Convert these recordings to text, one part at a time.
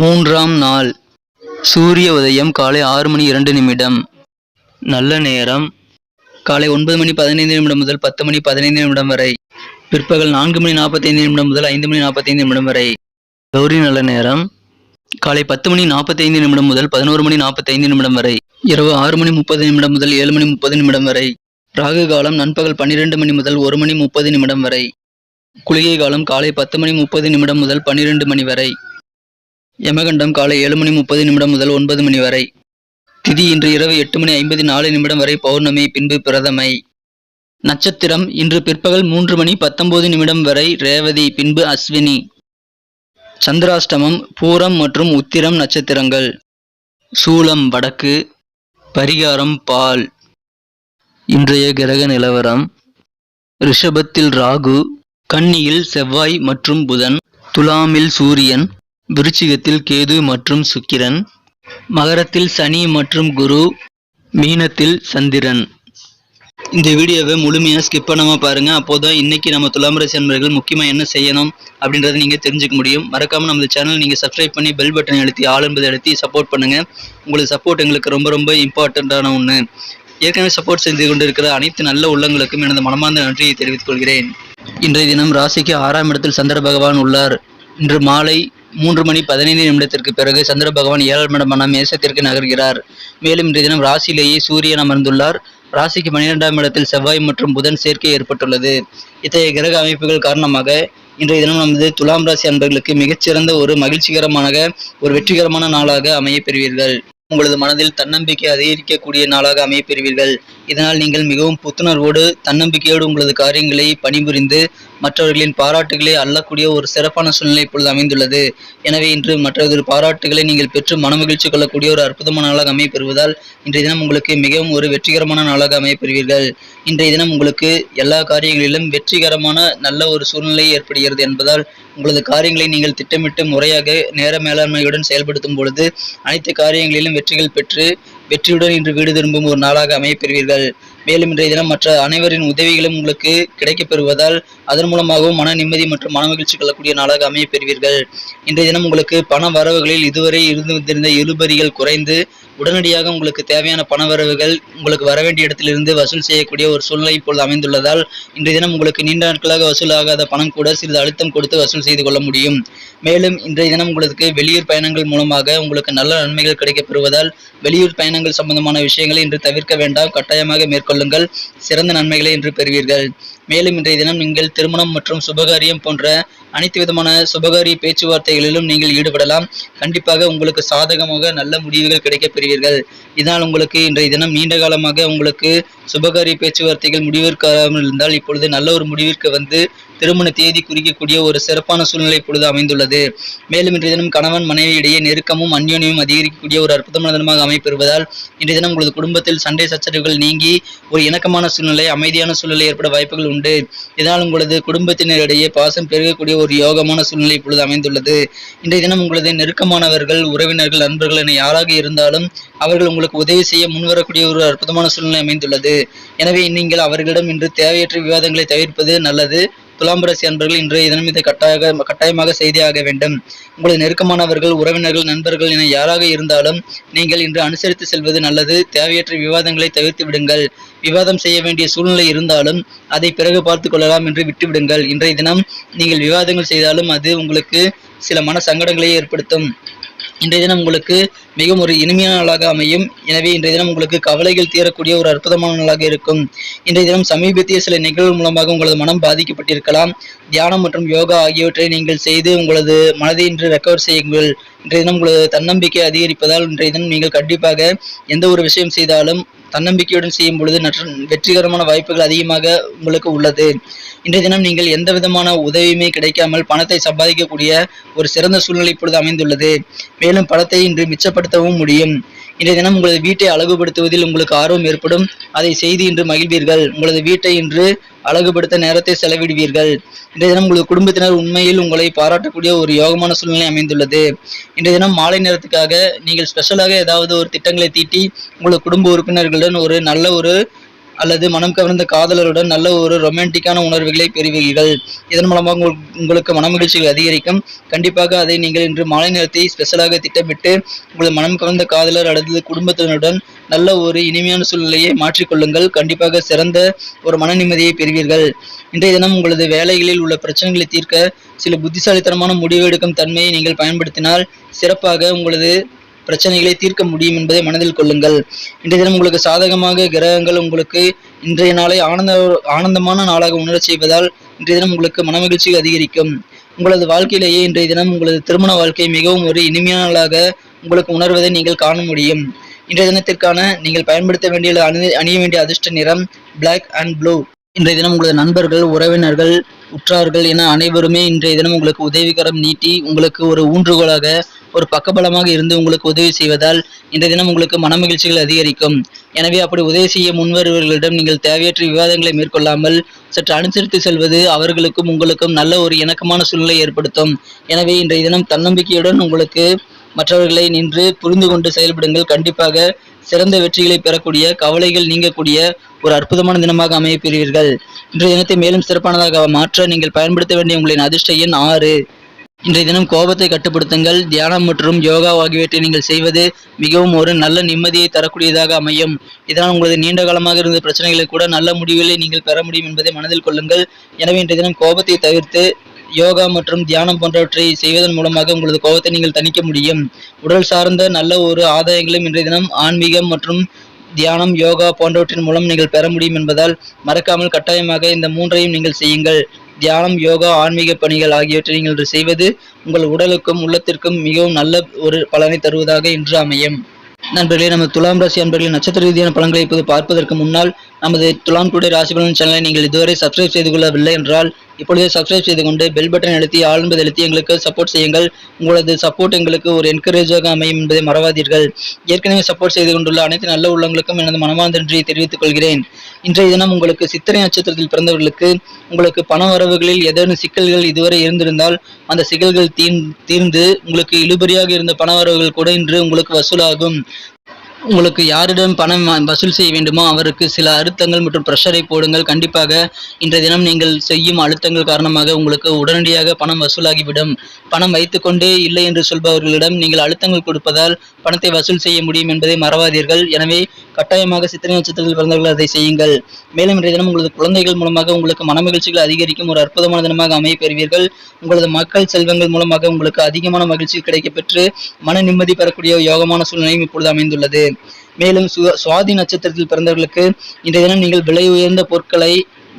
மூன்றாம் நாள். சூரிய உதயம் காலை ஆறு மணி இரண்டு நிமிடம். நல்ல நேரம். காலை ஒன்பது மணி பதினைந்து நிமிடம் முதல் பத்து மணி பதினைந்து நிமிடம் வரை. பிற்பகல் நான்கு மணி நாற்பத்தைந்து நிமிடம் முதல் ஐந்து மணி நாற்பத்தைந்து நிமிடம் வரை. கௌரி நல்ல நேரம். காலை பத்து மணி நாற்பத்தைந்து நிமிடம் முதல் பதினோரு மணி நாற்பத்தைந்து நிமிடம் வரை. இரவு ஆறு மணி முப்பது நிமிடம் முதல் ஏழு மணி முப்பது நிமிடம் வரை. ராகு காலம் நண்பகல் பன்னிரெண்டு மணி முதல் ஒரு மணி முப்பது நிமிடம் வரை. குளிகை காலம் காலை பத்து மணி முப்பது நிமிடம் முதல் பன்னிரெண்டு மணி வரை. யமகண்டம் காலை ஏழு மணி முப்பது நிமிடம் முதல் ஒன்பது மணி வரை. திதி இன்று இரவு எட்டு மணி ஐம்பத்தி நாலு நிமிடம் வரை பௌர்ணமி பின்பு பிரதமை. நட்சத்திரம் இன்று பிற்பகல் மூன்று மணி பத்தொன்பது நிமிடம் வரை ரேவதி பின்பு அஸ்வினி. சந்திராஷ்டமம் பூரம் மற்றும் உத்திரம் நட்சத்திரங்கள். சூலம் வடக்கு. பரிகாரம் பால். இன்றைய கிரக நிலவரம் ரிஷபத்தில் ராகு கன்னியில் செவ்வாய் மற்றும் புதன் துலாமில் சூரியன் விருச்சிகத்தில் கேது மற்றும் சுக்கிரன் மகரத்தில் சனி மற்றும் குரு மீனத்தில் சந்திரன். இந்த வீடியோவை முழுமையாக ஸ்கிப் பண்ணாம பாருங்கள் அப்போதான் இன்னைக்கு நம்ம துலாம் ராசி அன்பர்கள் முக்கியமாக என்ன செய்யணும் அப்படின்றத நீங்கள் தெரிஞ்சுக்க முடியும். மறக்காமல் நம்ம சேனல் நீங்கள் சப்ஸ்கிரைப் பண்ணி பெல் பட்டன் அழுத்தி ஆள் என்பதை அழுத்தி சப்போர்ட் பண்ணுங்கள் உங்களுக்கு சப்போர்ட் எங்களுக்கு ரொம்ப ரொம்ப இம்பார்ட்டண்ட்டான ஒன்று ஏற்கனவே சப்போர்ட் செய்து கொண்டிருக்கிற அனைத்து நல்ல உள்ளங்களுக்கும் எனது மனமார்ந்த நன்றியை தெரிவித்துக் கொள்கிறேன். இன்றைய தினம் ராசிக்கு ஆறாம் இடத்தில் சந்திர பகவான் உள்ளார். இன்று மாலை மூன்று மணி பதினைந்து நிமிடத்திற்கு பிறகு சந்திர பகவான் ஏழாம் இடமான மேசத்திற்கு நகர்கிறார். மேலும் இன்றைய தினம் ராசியிலேயே சூரியன் அமர்ந்துள்ளார். ராசிக்கு பன்னிரெண்டாம் இடத்தில் செவ்வாய் மற்றும் புதன் சேர்க்கை ஏற்பட்டுள்ளது. இத்தகைய கிரக அமைப்புகள் காரணமாக இன்றைய தினம் நமது துலாம் ராசி அன்பர்களுக்கு மிகச்சிறந்த ஒரு மகிழ்ச்சிகரமான ஒரு வெற்றிகரமான நாளாக அமைய பெறுவீர்கள். உங்களது மனதில் தன்னம்பிக்கை அதிகரிக்கக்கூடிய நாளாக அமைய பெறுவீர்கள். இதனால் நீங்கள் மிகவும் புத்துணர்வோடு தன்னம்பிக்கையோடு உங்களது காரியங்களை பணிபுரிந்து மற்றவர்களின் பாராட்டுகளை அள்ளக்கூடிய ஒரு சிறப்பான சூழ்நிலை இப்பொழுது அமைந்துள்ளது. எனவே இன்று மற்றவர்கள் பாராட்டுகளை நீங்கள் பெற்று மனமகிழ்ச்சி கொள்ளக்கூடிய ஒரு அற்புதமான நாளாக அமைய பெறுவதால் இன்றைய தினம் உங்களுக்கு மிகவும் ஒரு வெற்றிகரமான நாளாக அமைய பெறுவீர்கள் இன்றைய தினம் உங்களுக்கு எல்லா காரியங்களிலும் வெற்றிகரமான நல்ல ஒரு சூழ்நிலை ஏற்படுகிறது என்பதால் உங்களது காரியங்களை நீங்கள் திட்டமிட்டு முறையாக நேர மேலாண்மையுடன் செயல்படுத்தும் பொழுது அனைத்து காரியங்களிலும் வெற்றிகள் பெற்று வெற்றியுடன் இன்று வீடு திரும்பும் ஒரு நாளாக அமையப்பெறுவீர்கள் மேலும் இன்றைய தினம் மற்ற அனைவரின் உதவிகளும் உங்களுக்கு கிடைக்கப் பெறுவதால் அதன் மூலமாகவும் மன நிம்மதி மற்றும் மன மகிழ்ச்சி கொள்ளக்கூடிய நாளாக அமையப்பெறுவீர்கள் இன்றைய தினம் உங்களுக்கு பண வரவுகளில் இதுவரை இருந்து வந்திருந்த இழுபறிகள் குறைந்து உடனடியாக உங்களுக்கு தேவையான பண வரவுகள் உங்களுக்கு வர வேண்டிய இடத்திலிருந்து வசூல் செய்யக்கூடிய ஒரு சூழ்நிலை இப்பொழுது அமைந்துள்ளதால் இன்றைய தினம் உங்களுக்கு நீண்ட நாட்களாக வசூலாகாத பணம் கூட சிறிது அழுத்தம் கொடுத்து வசூல் செய்து கொள்ள முடியும். மேலும் இன்றைய தினம் உங்களுக்கு வெளியூர் பயணங்கள் மூலமாக உங்களுக்கு நல்ல நன்மைகள் கிடைக்கப்பெறுவதால் வெளியூர் பயணங்கள் சம்பந்தமான விஷயங்களை இன்று தவிர்க்க வேண்டாம். கட்டாயமாக மேற்கொள்ளுங்கள். சிறந்த நன்மைகளை இன்று பெறுவீர்கள். மேலும் இன்றைய தினம் நீங்கள் திருமணம் மற்றும் சுபகாரியம் போன்ற அனைத்து விதமான சுபகாரிய பேச்சுவார்த்தைகளிலும் நீங்கள் ஈடுபடலாம். கண்டிப்பாக உங்களுக்கு சாதகமாக நல்ல முடிவுகள் கிடைக்கப் பெறுவீர்கள். இதனால் உங்களுக்கு இன்றைய தினம் நீண்ட காலமாக உங்களுக்கு சுபகாரிய பேச்சுவார்த்தைகள் முடிவிற்காமல் இருந்தால் இப்பொழுது நல்ல ஒரு முடிவிற்கு வந்து திருமண தேதி குறிக்கக்கூடிய ஒரு சிறப்பான சூழ்நிலை இப்பொழுது அமைந்துள்ளது. மேலும் இன்றைய தினம் கணவன் மனைவி இடையே நெருக்கமும் அந்யோன்யமும் அதிகரிக்கக்கூடிய ஒரு அற்புதமான தினமாக அமைப்பெறுவதால் இன்றைய தினம் உங்களது குடும்பத்தில் சண்டை சச்சரவுகள் நீங்கி ஒரு இணக்கமான சூழ்நிலை அமைதியான சூழ்நிலை ஏற்பட வாய்ப்புகள் உண்டு. இதனால் உங்களது குடும்பத்தினரிடையே பாசம் பெருகக்கூடிய ஒரு யோகமான சூழ்நிலை இப்பொழுது அமைந்துள்ளது. இன்றைய தினம் உங்களது நெருக்கமானவர்கள் உறவினர்கள் நண்பர்கள் என யாராக இருந்தாலும் அவர்கள் உங்களுக்கு உதவி செய்ய முன்வரக்கூடிய ஒரு அற்புதமான சூழ்நிலை அமைந்துள்ளது. எனவே நீங்கள் அவர்களிடம் இன்று தேவையற்ற விவாதங்களை தவிர்ப்பது நல்லது. துலாம் ராசி அன்பர்கள் இன்றைய தினம் இதை கட்டாய கட்டாயமாக செய்தியாக வேண்டும். உங்களது நெருக்கமானவர்கள் உறவினர்கள் நண்பர்கள் என யாராக இருந்தாலும் நீங்கள் இன்று அனுசரித்து செல்வது நல்லது. தேவையற்ற விவாதங்களை தவிர்த்து விடுங்கள். விவாதம் செய்ய வேண்டிய சூழ்நிலை இருந்தாலும் அதை பிறகு பார்த்து கொள்ளலாம் என்று விட்டுவிடுங்கள். இன்றைய தினம் நீங்கள் விவாதங்கள் செய்தாலும் அது உங்களுக்கு சில மன சங்கடங்களை ஏற்படுத்தும். இன்றைய தினம் உங்களுக்கு மிகவும் ஒரு இனிமையான நாளாக அமையும். எனவே இன்றைய தினம் உங்களுக்கு கவலைகள் தீரக்கூடிய ஒரு அற்புதமான நாளாக இருக்கும். இன்றைய தினம் சமீபத்திய சில நிகழ்வு மூலமாக உங்களது மனம் பாதிக்கப்பட்டிருக்கலாம். தியானம் மற்றும் யோகா ஆகியவற்றை நீங்கள் செய்து உங்களது மனதை இன்று ரெக்கவர் செய்யுங்கள். இன்றைய தினம் உங்களது தன்னம்பிக்கை அதிகரிப்பதால் இன்றைய தினம் நீங்கள் கண்டிப்பாக எந்த ஒரு விஷயம் செய்தாலும் தன்னம்பிக்கையுடன் செய்யும் பொழுது வெற்றிகரமான வாய்ப்புகள் அதிகமாக உங்களுக்கு உள்ளது. இன்றைய தினம் நீங்கள் எந்த விதமான உதவியுமே கிடைக்காமல் பணத்தை சம்பாதிக்கக்கூடிய ஒரு சிறந்த சூழ்நிலை இப்பொழுது அமைந்துள்ளது. மேலும் பணத்தை இன்று மிச்சப்படுத்தவும் முடியும். இன்றைய தினம் உங்களது வீட்டை அழகுபடுத்துவதில் உங்களுக்கு ஆர்வம் ஏற்படும். அதை செய்து இன்று மகிழ்வீர்கள். உங்களது வீட்டை இன்று அழகுபடுத்த நேரத்தை செலவிடுவீர்கள். இன்றைய தினம் உங்களது குடும்பத்தினர் உண்மையில் உங்களை பாராட்டக்கூடிய ஒரு யோகமான சூழ்நிலை அமைந்துள்ளது. இன்றைய தினம் மாலை நேரத்துக்காக நீங்கள் ஸ்பெஷலாக ஏதாவது ஒரு திட்டங்களை தீட்டி உங்களது குடும்ப உறுப்பினர்களுடன் ஒரு நல்ல ஒரு அல்லது மனம் கவர்ந்த காதலருடன் நல்ல ஒரு ரொமான்டிக்கான உணர்வுகளை பெறுவீர்கள். இதன் மூலமாக உங்கள் உங்களுக்கு மனமகிழ்ச்சிகள் அதிகரிக்கும். கண்டிப்பாக அதை நீங்கள் இன்று மாலை நேரத்தை ஸ்பெஷலாக திட்டமிட்டு உங்களது மனம் கவர்ந்த காதலர் அல்லது குடும்பத்தினருடன் நல்ல ஒரு இனிமையான சூழ்நிலையை மாற்றிக்கொள்ளுங்கள். கண்டிப்பாக சிறந்த ஒரு மன நிம்மதியை பெறுவீர்கள். இன்றைய தினம் உங்களது வேலைகளில் உள்ள பிரச்சனைகளை தீர்க்க சில புத்திசாலித்தனமான முடிவு எடுக்கும் தன்மையை நீங்கள் பயன்படுத்தினால் சிறப்பாக உங்களது பிரச்சனைகளை தீர்க்க முடியும் என்பதை மனதில் கொள்ளுங்கள். இன்றைய தினம் உங்களுக்கு சாதகமாக கிரகங்கள் உங்களுக்கு இன்றைய நாளை ஆனந்த ஆனந்தமான நாளாக உணரச் செய்வதால் இன்றைய தினம் உங்களுக்கு மனமகிழ்ச்சி அதிகரிக்கும். உங்களது வாழ்க்கையிலேயே இன்றைய தினம் உங்களது திருமண வாழ்க்கை மிகவும் ஒரு இனிமையான நாளாக உங்களுக்கு உணர்வதை நீங்கள் காண முடியும். இன்றைய தினத்திற்கான நீங்கள் பயன்படுத்த வேண்டிய அணி அணிய வேண்டிய அதிர்ஷ்ட நிறம் பிளாக் அண்ட் ப்ளூ இன்றைய தினம் உங்களது நண்பர்கள் உறவினர்கள் உற்றார்கள் என அனைவருமே இன்றைய தினம் உங்களுக்கு உதவிகரம் நீட்டி உங்களுக்கு ஒரு ஊன்றுகோலாக ஒரு பக்கபலமாக இருந்து உங்களுக்கு உதவி செய்வதால் இன்றைய தினம் உங்களுக்கு மனமகிழ்ச்சிகள் அதிகரிக்கும். எனவே அப்படி உதவி செய்ய முன்வருவர்களிடம் நீங்கள் தேவையற்ற விவாதங்களை மேற்கொள்ளாமல் சற்று அனுசரித்து செல்வது அவர்களுக்கும் உங்களுக்கும் நல்ல ஒரு இணக்கமான சூழ்நிலை ஏற்படுத்தும். எனவே இன்றைய தினம் தன்னம்பிக்கையுடன் உங்களுக்கு மற்றவர்களை நின்று புரிந்து கொண்டு செயல்படுங்கள். கண்டிப்பாக சிறந்த வெற்றிகளை பெறக்கூடிய கவலைகள் நீங்கக்கூடிய ஒரு அற்புதமான தினமாக அமையப்பெறுவீர்கள். இன்றைய தினத்தை மேலும் சிறப்பானதாக மாற்ற நீங்கள் பயன்படுத்த வேண்டிய உங்களின் அதிர்ஷ்ட எண் ஆறு. இன்றைய தினம் கோபத்தை கட்டுப்படுத்துங்கள். தியானம் மற்றும் யோகா ஆகியவற்றை நீங்கள் செய்வது மிகவும் ஒரு நல்ல நிம்மதியை தரக்கூடியதாக அமையும். இதனால் உங்களது நீண்ட காலமாக இருந்த பிரச்சனைகளை கூட நல்ல முடிவுகளை நீங்கள் பெற முடியும் என்பதை மனதில் கொள்ளுங்கள். எனவே இன்றைய தினம் கோபத்தை தவிர்த்து யோகா மற்றும் தியானம் போன்றவற்றை செய்வதன் மூலமாக உங்களது கோபத்தை நீங்கள் தணிக்க முடியும். உடல் சார்ந்த நல்ல ஒரு ஆதாயங்களும் இன்றைய தினம் ஆன்மீகம் மற்றும் தியானம் யோகா போன்றவற்றின் மூலம் நீங்கள் பெற முடியும் என்பதால் மறக்காமல் கட்டாயமாக இந்த மூன்றையும் நீங்கள் செய்யுங்கள். தியானம் யோகா ஆன்மீக பணிகள் ஆகியவற்றை நீங்கள் செய்வது உங்கள் உடலுக்கும் உள்ளத்திற்கும் மிகவும் நல்ல ஒரு பலனை தருவதாக இன்று அமையும். நண்பர்களே நமது துலாம் ராசி அன்பர்களின் நட்சத்திர ரீதியான பலன்களை இப்போது பார்ப்பதற்கு முன்னால் நமது துலாம் டுடே ராசி பலன் சேனலை நீங்கள் இதுவரை சப்ஸ்கிரைப் செய்து கொள்ளவில்லை என்றால் இப்பொழுதே சப்ஸ்கிரைப் செய்து கொண்டு பெல் பட்டன் அழுத்தி ஆள் என்பதை அழுத்தி எங்களுக்கு சப்போர்ட் செய்யுங்கள். உங்களது சப்போர்ட் எங்களுக்கு ஒரு என்கரேஜாக அமையும் என்பதை மறவாதீர்கள். ஏற்கனவே சப்போர்ட் செய்து கொண்டுள்ள அனைத்து நல்ல உள்ளங்களுக்கும் எனது மனமார்ந்த நன்றியை தெரிவித்துக் கொள்கிறேன். இன்றைய தினம் உங்களுக்கு சித்திரை நட்சத்திரத்தில் பிறந்தவர்களுக்கு உங்களுக்கு பண வரவுகளில் ஏதேனும் சிக்கல்கள் இதுவரை இருந்திருந்தால் அந்த சிக்கல்கள் தீர்ந்து உங்களுக்கு இழுபறியாக இருந்த பண வரவுகள் கூட இன்று உங்களுக்கு வசூலாகும். உங்களுக்கு யாரிடம் பணம் வசூல் செய்ய வேண்டுமோ அவருக்கு சில அழுத்தங்கள் மற்றும் ப்ரெஷரை போடுங்கள். கண்டிப்பாக இன்றைய தினம் நீங்கள் செய்யும் அழுத்தங்கள் காரணமாக உங்களுக்கு உடனடியாக பணம் வசூலாகிவிடும். பணம் வைத்துக்கொண்டே இல்லை என்று சொல்பவர்களிடம் நீங்கள் அழுத்தங்கள் கொடுப்பதால் பணத்தை வசூல் செய்ய முடியும் என்பதை மறவாதீர்கள். எனவே கட்டாயமாக சித்திரை நட்சத்திரத்தில் பிறந்தவர்கள் அதை செய்யுங்கள். மேலும் இன்றைய தினம் உங்களது குழந்தைகள் மூலமாக உங்களுக்கு மனமகிழ்ச்சிகள் அதிகரிக்கும் ஒரு அற்புதமான தினமாக அமைய பெறுவீர்கள். உங்களது மக்கள் செல்வங்கள் மூலமாக உங்களுக்கு அதிகமான மகிழ்ச்சி கிடைக்கப்பெற்று மன நிம்மதி பெறக்கூடிய யோகமான சூழ்நிலையும் இப்பொழுது அமைந்துள்ளது. மேலும் சுவாதி நட்சத்திரத்தில் பிறந்தவர்களுக்கு இன்றைய தினம் நீங்கள் விலை உயர்ந்த பொருட்களை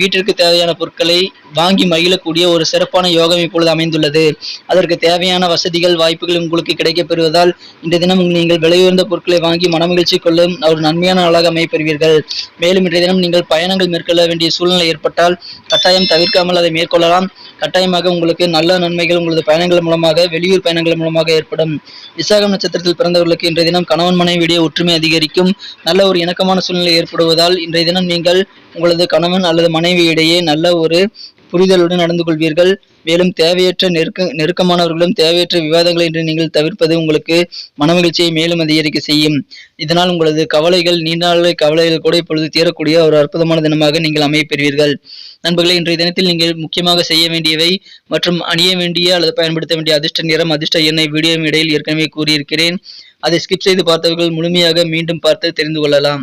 வீட்டிற்கு தேவையான பொருட்களை வாங்கி மகிழக்கூடிய ஒரு சிறப்பான யோகம் இப்பொழுது அமைந்துள்ளது. அதற்கு தேவையான வசதிகள் வாய்ப்புகள் உங்களுக்கு கிடைக்கப்பெறுவதால் இந்த தினம் நீங்கள் விலை உயர்ந்த பொருட்களை வாங்கி மனமகிழ்ச்சி கொள்ளும் ஒரு நன்மையான நாளாக அமைப்பெறுவீர்கள் மேலும் இன்றைய தினம் நீங்கள் பயணங்கள் மேற்கொள்ள வேண்டிய சூழ்நிலை ஏற்பட்டால் கட்டாயம் தவிர்க்காமல் அதை மேற்கொள்ளலாம். கட்டாயமாக உங்களுக்கு நல்ல நன்மைகள் உங்களது பயணங்கள் மூலமாக வெளியூர் பயணங்கள் மூலமாக ஏற்படும். விசாகம் நட்சத்திரத்தில் பிறந்தவர்களுக்கு இன்றைய தினம் கணவன் மனைவியுடைய ஒற்றுமை அதிகரிக்கும். நல்ல ஒரு இணக்கமான சூழ்நிலை ஏற்படுவதால் இன்றைய தினம் நீங்கள் உங்களது கணவன் அல்லது மனைவியிடையே நல்ல ஒரு புரிதலுடன் நடந்து கொள்வீர்கள். மேலும் தேவையற்ற நெருக்க நெருக்கமானவர்களும் தேவையற்ற விவாதங்களை இன்று நீங்கள் தவிர்ப்பது உங்களுக்கு மனமகிழ்ச்சியை மேலும் அதிகரிக்க செய்யும். இதனால் உங்களது கவலைகள் நீண்ட கவலைகள் கூட இப்பொழுது தீரக்கூடிய ஒரு அற்புதமான தினமாக நீங்கள் அமையப்பெறுவீர்கள் நண்பர்களே இன்றைய தினத்தில் நீங்கள் முக்கியமாக செய்ய வேண்டியவை மற்றும் அணிய வேண்டிய அல்லது பயன்படுத்த வேண்டிய அதிர்ஷ்ட நிறம் அதிர்ஷ்ட எண்ணை வீடியோ இடையில் ஏற்கனவே கூறியிருக்கிறேன். அதை ஸ்கிப் செய்து பார்த்தவர்கள் முழுமையாக மீண்டும் பார்த்து தெரிந்து கொள்ளலாம்.